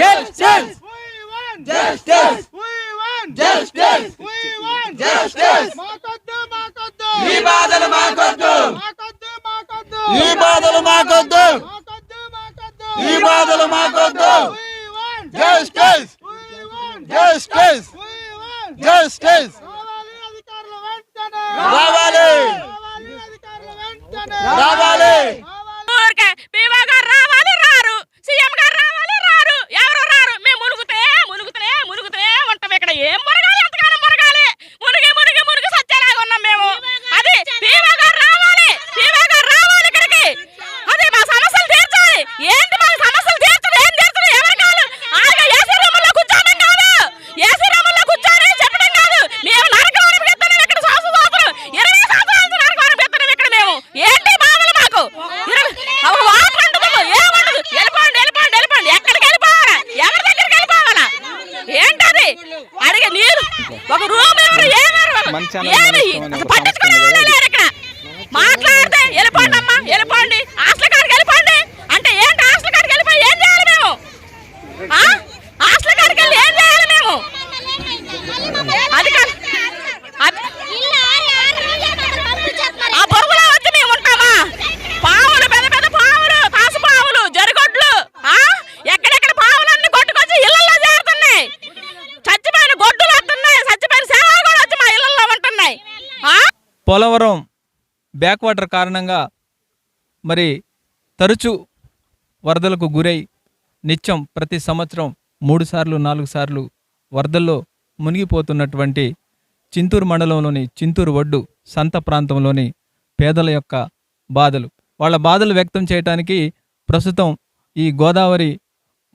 Justice! We want Justice! We want Justice! We want Justice! మాకొద్దు మాకొద్దు ఈ బాధలు మాకొద్దు మాకొద్దు మాకొద్దు ఈ బాధలు మాకొద్దు మాకొద్దు మాకొద్దు ఈ బాధలు మాకొద్దు We want Justice! We want Justice! We want Justice! రావాలి బ్యాక్ వాటర్ కారణంగా మరి తరచు వరదలకు గురై నిత్యం ప్రతి సంవత్సరం మూడు సార్లు నాలుగు సార్లు వరదల్లో మునిగిపోతున్నటువంటి చింతూరు మండలంలోని చింతూరు ఒడ్డు సంత ప్రాంతంలోని పేదల యొక్క బాధలు. వాళ్ళ బాధలు వ్యక్తం చేయడానికి ప్రస్తుతం ఈ గోదావరి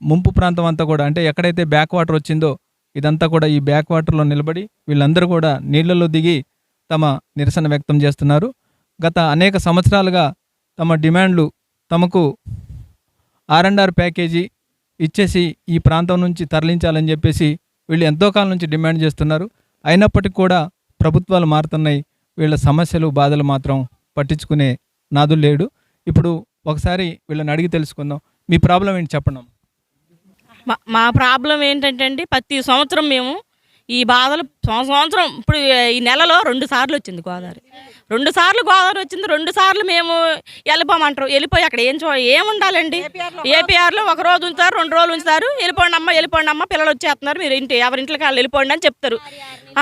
ముంపు ప్రాంతం అంతా కూడా అంటే ఎక్కడైతే బ్యాక్ వాటర్ వచ్చిందో ఇదంతా కూడా ఈ బ్యాక్ వాటర్లో నిలబడి వీళ్ళందరూ కూడా నీళ్ళలో దిగి తమ నిరసన వ్యక్తం చేస్తున్నారు. గత అనేక సంవత్సరాలుగా తమ డిమాండ్లు తమకు ఆర్ ప్యాకేజీ ఇచ్చేసి ఈ ప్రాంతం నుంచి తరలించాలని చెప్పేసి వీళ్ళు ఎంతో కాలం నుంచి డిమాండ్ చేస్తున్నారు. అయినప్పటికీ కూడా ప్రభుత్వాలు మారుతున్నాయి. వీళ్ళ సమస్యలు బాధలు మాత్రం పట్టించుకునే నాదు లేడు. ఇప్పుడు ఒకసారి వీళ్ళని అడిగి తెలుసుకుందాం. మీ ప్రాబ్లం ఏంటి చెప్పండి మా- మా ప్రాబ్లం ఏంటంటే అండి ప్రతి సంవత్సరం మేము ఈ బాధలు సంవత్సరం ఇప్పుడు ఈ నెలలో రెండు సార్లు వచ్చింది గోదావరి. రెండు సార్లు గోదావరి వచ్చింది రెండు సార్లు మేము వెళ్ళిపోమంటారు. వెళ్ళిపోయి అక్కడ ఏం చూ ఏం ఉండాలండి? ఏపీఆర్లో ఒక రోజు ఉంచుతారు రెండు రోజులు ఉంచుతారు. వెళ్ళిపోండి అమ్మ వెళ్ళిపోండి అమ్మ పిల్లలు వచ్చేస్తున్నారు. మీరు ఇంటి ఎవరింట్లోకి వాళ్ళు వెళ్ళిపోండి అని చెప్తారు.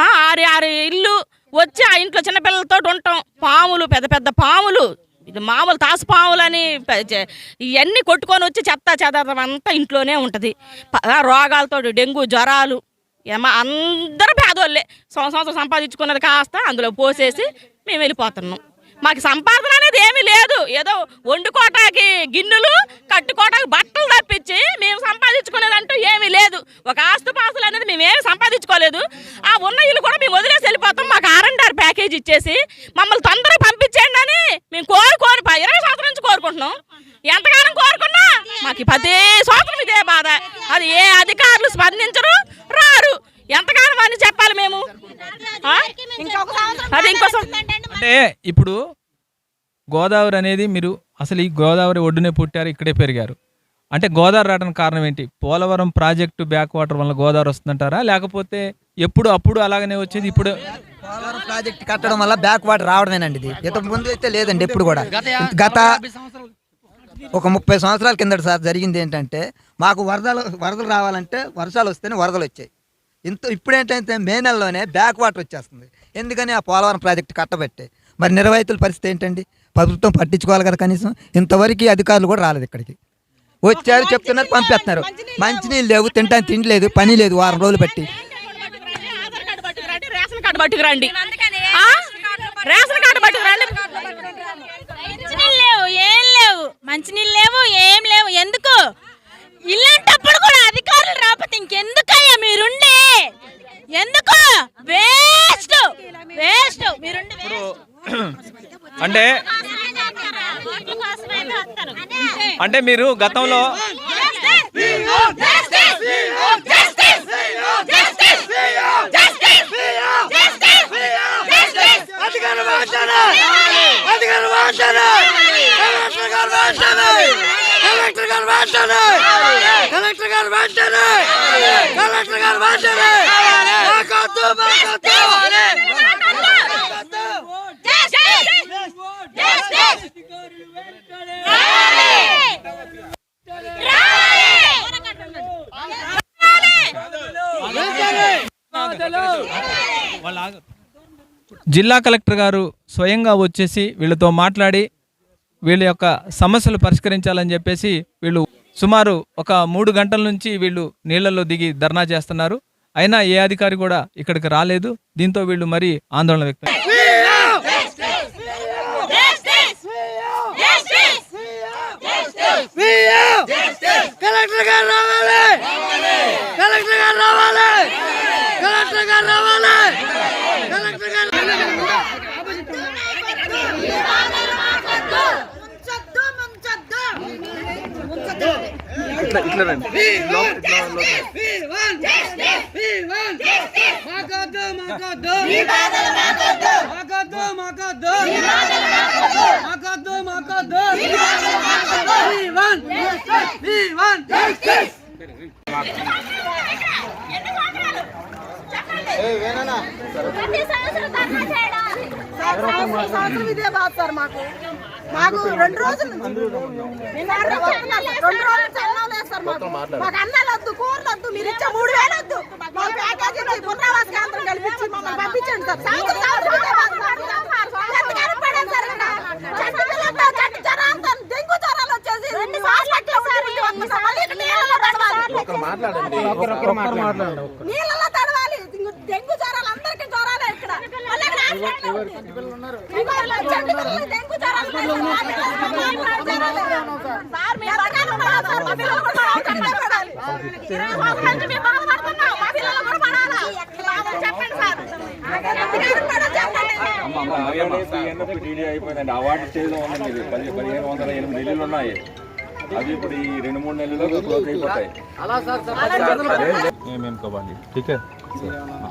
ఆరు ఆరు ఇల్లు వచ్చి ఆ ఇంట్లో చిన్నపిల్లలతో ఉంటాం. పాములు పెద్ద పెద్ద పాములు. ఇది మామూలు తాసు పాములు అని ఇవన్నీ కొట్టుకొని వచ్చి చెత్త చెదారం అంతా ఇంట్లోనే ఉంటుంది. రోగాలతో డెంగ్యూ జ్వరాలు. ఏమో అందరూ పేదోళ్ళే. సంవత్సరం సంవత్సరం సంపాదించుకున్నది కాస్త అందులో పోసేసి మేము వెళ్ళిపోతున్నాం. మాకు సంపాదన అనేది ఏమీ లేదు. ఏదో వండుకోటానికి గిన్నెలు కట్టుకోవటానికి బట్టలు తప్పించి మేము సంపాదించుకునేది అంటూ ఏమీ లేదు. ఒక ఆస్తుపాస్తులు అనేది మేము ఏమి సంపాదించుకోలేదు. ఆ ఉన్న ఇల్లు కూడా మేము వదిలేసి వెళ్ళిపోతాం. మాకు ఆర్ఎండ్ఆర్ ప్యాకేజ్ ఇచ్చేసి మమ్మల్ని తొందరగా పంపించేయండి అని మేము కోరుకోరు ఇరవై సంవత్సరం నుంచి కోరుకుంటున్నాం. ఎంతగానం కోరుకున్నా? మాకు ప్రతి సంవత్సరం ఇదే బాధ. అది ఏ అధికారులు స్పందించరు. రారు. ఎంతగానో అని చెప్పాలి మేము? ఆ? అది ఇంకో సం- అంటే ఇప్పుడు గోదావరి అనేది మీరు అసలు ఈ గోదావరి ఒడ్డునే పుట్టారు ఇక్కడే పెరిగారు. అంటే గోదావరి రావడానికి కారణం ఏంటి? పోలవరం ప్రాజెక్టు బ్యాక్ వాటర్ వల్ల గోదావరి వస్తుందంటారా? లేకపోతే ఎప్పుడు అప్పుడు అలాగనే వచ్చేది? ఇప్పుడు పోలవరం ప్రాజెక్ట్ కట్టడం వల్ల బ్యాక్ వాటర్ రావడమేనండి ఇది. ఇంతకు ముందు అయితే లేదండి ఎప్పుడు కూడా. గత ఒక ముప్పై సంవత్సరాల కిందట సార్ జరిగింది ఏంటంటే మాకు వరదలు వరదలు రావాలంటే వర్షాలు వస్తేనే వరదలు వచ్చాయి. ఇంత ఇప్పుడు ఏంటంటే మే నెలలోనే బ్యాక్ వాటర్ వచ్చేస్తుంది. ఎందుకని ఆ పోలవరం ప్రాజెక్ట్ కట్టబెట్టే? మరి నిర్వాహితుల పరిస్థితి ఏంటండి? ప్రభుత్వం పట్టించుకోవాలి కదా కనీసం? ఇంతవరకు అధికారులు కూడా రాలేదు ఇక్కడికి. వచ్చారు చెప్తున్నారు పంపేస్తున్నారు. మంచినీళ్ళు లేవు తింటాను తిండి లేదు పని లేదు వారం రోజులు బట్టి రేషన్ కార్డు పట్టుకురండి. రేషన్ కార్డు పట్టుకురండి మంచినీళ్ళు లేవు ఏం లేవు మంచినీళ్ళు లేవు ఏం లేవు ఎందుకు ఇలాంటప్పుడు కూడా అధికారులు రాకపోతే ఇంకెందుకయ్యా మీరుండే ఎందుకు వేస్ట్ వేస్ట్ మీరుండి అంటే అంటే మీరు గతంలో కలెక్టర్ గారు వాసనే! కలెక్టర్ గారు వాసనే! కలెక్టర్ గారు గారు వెంటనే గారు మాకొద్దు మాకొద్దు జిల్లా కలెక్టర్ గారు స్వయంగా వచ్చేసి వీళ్ళతో మాట్లాడి వీళ్ళ యొక్క సమస్యలు పరిష్కరించాలని చెప్పేసి వీళ్ళు సుమారు ఒక మూడు గంటల నుంచి వీళ్ళు నీళ్ళలో దిగి ధర్నా చేస్తున్నారు. అయినా ఏ అధికారి కూడా ఇక్కడికి రాలేదు. దీంతో వీళ్ళు మరీ ఆందోళన వ్యక్తం కలెక్టర్ గారు రావాలి. కలెక్టర్ గారు రావాలి. కలెక్టర్ గారు రావాలి. కలెక్టర్ గారు సంవత్సరం ఇదే బాధ సార్ మాకు. మాకు రెండు రోజులు నిన్న రెండు రోజులు చల్లం లేదు సార్. మాకు. మాకు అన్నాలు వద్దు కూరలు వద్దు మీరు ఇచ్చే మూడు వేలు వద్దు. మా ప్యాకేజీ పునరావాస కేంద్రం కల్పించి మమ్మల్ని పంపించండి సార్. సంవత్సరం సంవత్సరం ఇదే బాధ సార్. ఎంతకాలం పడాలి సార్ ఇక్కడ? చెట్టు పిల్లలతో, చెట్టు జ్వరాలతో, డెంగ్యూ జ్వరాలు వచ్చేసి హాస్పిటల్లో ఉండి వస్తున్నాం సార్. మళ్ళీ ఇక్కడ నీళ్ళలో తడవాలి. నీళ్ళలో తడవాలి డెంగ్యూ జ్వరాలు అందరికీ జ్వరాలే ఇక్కడ మళ్ళీ ఇక్కడ హాస్పిటల్ ఉంది. ఇంకో చెట్టు పిల్లలకి డెంగ్యూ జ్వరాలు ఉన్నాయి. మా పిల్లలకి జ్వరాలు. సార్, మేము ఎంతకాలం పడాలి సార్? మా పిల్లలు కూడా చెప్పండి పడాలి. మాకు మంచి మేము బాధపడుతున్నాం. మా పిల్లలు అవార్డు పది పదిహేను వందల ఎనిమిది నెలలు ఉన్నాయి. అవి ఇప్పుడు ఈ రెండు మూడు నెలల్లో క్లోజ్ అయిపోతాయి మేము కవ్వాలి ठीक है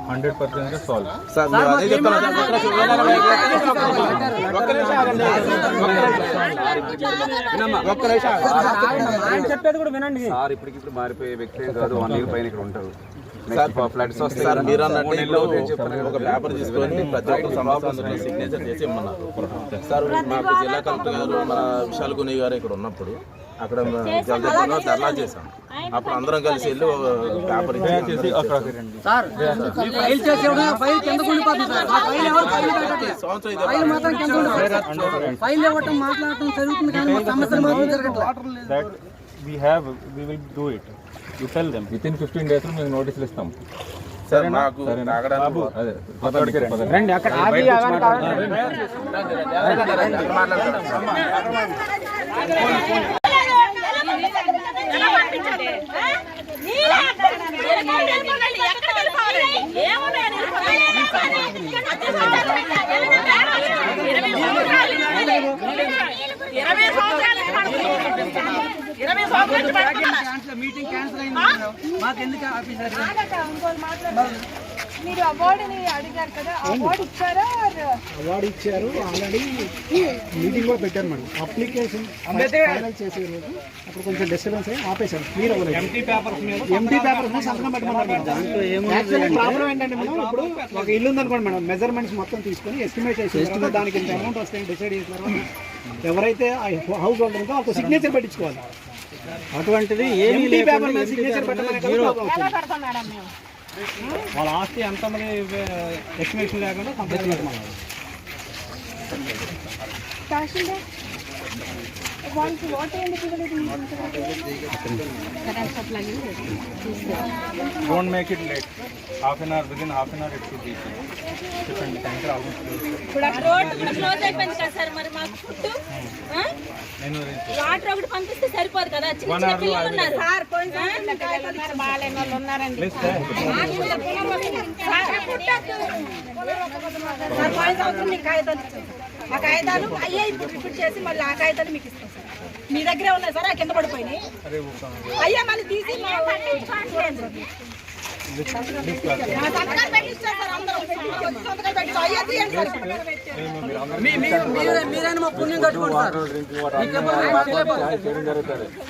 हंड्रेड परसेंट सॉल्व సార్ ఇప్పటికిప్పుడు మారిపోయే వ్యక్తి ఏం కాదు వన్ ఇయర్ పైన ఇక్కడ ఉంటారు ఫ్లడ్స్ వస్తాయి సార్ మీరు అన్నట్టు ఒక పేపర్ తీసుకొని ప్రతి ఒక్క సమస్య సిగ్నేచర్ చేసి ఇమ్మన్నారు సార్ మాకు జిల్లా కలెక్టర్ గారు మన విశాల్ గుని గారు ఇక్కడ ఉన్నప్పుడు అక్కడ జలదర్శనం ధర్నా చేశాం. అప్పుడు అందరం కలిసి వెళ్ళి ఒక పేపర్ ఇచ్చి సంవత్సరం ఇదే ఫైల్ ఇవ్వటం మాట్లాడటం జరుగుతుంది కానీ మా సమస్యలు మాత్రం జరగట్లేదు. That we have we will do it you tell them with in fifteen days మేము నోటీసులు ఇస్తాం. సార్ తాగడానికి అదే. రండి అక్కడ? ఆ? ఇరవై సంవత్సరాలు. మీటింగ్ క్యాన్సిల్ అయింది మాకెందుకు ఆఫీసర్ మీరు అవార్డుని అడిగారు కదా అవార్డు ఇచ్చారా అవార్డు ఇచ్చారు. ఆల్రెడీ మీటింగ్ కూడా పెట్టారు మేడం అప్లికేషన్ ఫైనల్ చేసే రోజు అప్పుడు కొంచెం డిస్టర్బెన్స్ అయ్యి ఆపేశారు. క్లియర్ అవ్వలేదు. ఎంటీ పేపర్స్ ఎంటీ పేపర్స్ మీద సంతకం పెట్టమన్నారు ప్రాబ్లం ఏంటంటే మేడం ఇప్పుడు ఒక ఇల్లు ఉందనుకోండి మేడం మెజర్మెంట్స్ మొత్తం తీసుకొని ఎస్టిమేట్ చేసి దానికి ఇంత అమౌంట్ వస్తాయని డిసైడ్ చేసిన తర్వాత ఎవరైతే హౌస్ హోల్డర్ ఉందో వాళ్ళతో సిగ్నేచర్ పెట్టించుకోవాలి. అటువంటిది ఎంటీ పేపర్ మీద సిగ్నేచర్ పెట్టమనే. వాళ్ళ ఆస్తి ఎంత మరి ఎస్టిమేషన్ లేకుండా కంప్లీట్ పెట్టమన్నారు వాళ్ళకి వాటర్ ఎందుకు ఇవ్వలేదు don't make it late half an hour within half an hour it should చెప్పండి ట్యాంకర్ ఆల్మోస్ట్ క్లోజ్ అయిపోయింది కదా సార్ మరి మాకు ఫుడ్ నేను వాటర్ ఒకటి పంపిస్తే సరిపోదు కదా. చిన్న చిన్న పిల్లలు ఉన్నారు. సార్ పోయిన సంవత్సరం మీకు కాగితాలు ఇచ్చాం సార్. ఆ కాగితాలు అయ్యే ఇప్పుడు చేసి మళ్ళీ ఆ కాగితాలు మీకు ఇస్తాం సార్. మీ దగ్గరే ఉన్నాయి సార్ ఆ కింద పడిపోయినాయి. అయ్యా మళ్ళీ తీసి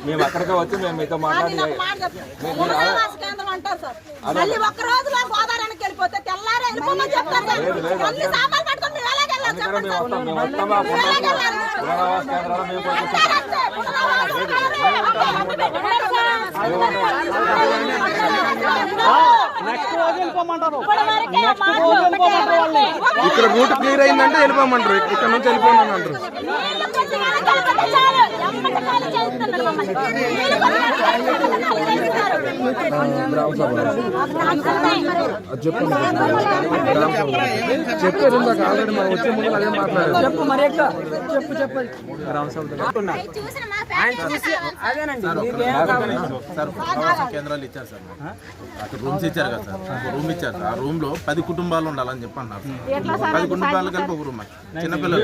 మేము అక్కడికే వచ్చి మేము మీతో మాట్లాడి మళ్ళీ ఒక్క రోజులో గోదావరికి వెళ్ళిపోతే తెల్లారే వెళ్ళిపోమని చెప్తారు పట్టుకొని మేము. వస్తాం మేము వస్తామా? పునరావాస కేంద్రాలు మేము పోయి అంతే, అంతే. పునరావాస నెక్స్ట్ రోజు వెళ్ళిపోమంటారు. ఇక్కడ రూట్ క్లియర్ అయిందంటే వెళ్ళిపోమంటారు ఇక్కడ నుంచి చెప్పారు ఆల్రెడీ మనం వచ్చే ముందు అదే మాట్లాడారు. చెప్పు మరి ఎక్క. చెప్పు చెప్పు. సార్ పునరావాస కేంద్రాలు ఇచ్చారు సార్. అక్కడ రూమ్స్ ఇచ్చారు కదా సార్. ఒక రూమ్ ఇచ్చారు ఆ రూమ్లో పది కుటుంబాలు ఉండాలని చెప్పి అన్నారు సార్. పది కుటుంబాలు కలిపి ఒక రూమ్ చిన్నపిల్లలు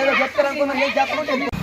ఏదో చెప్తారనుకున్నా నేను చెప్పకుండా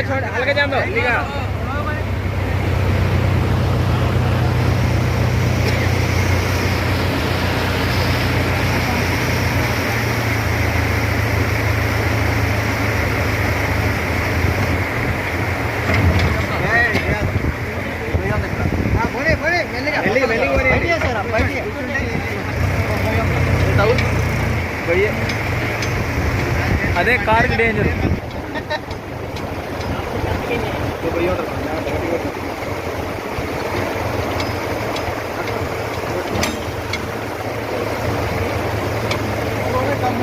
ఏదో చెప్తారు అనుకున్నా నేను చెప్పకుండా అదే కార్కి డేంజర్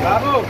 Bravo!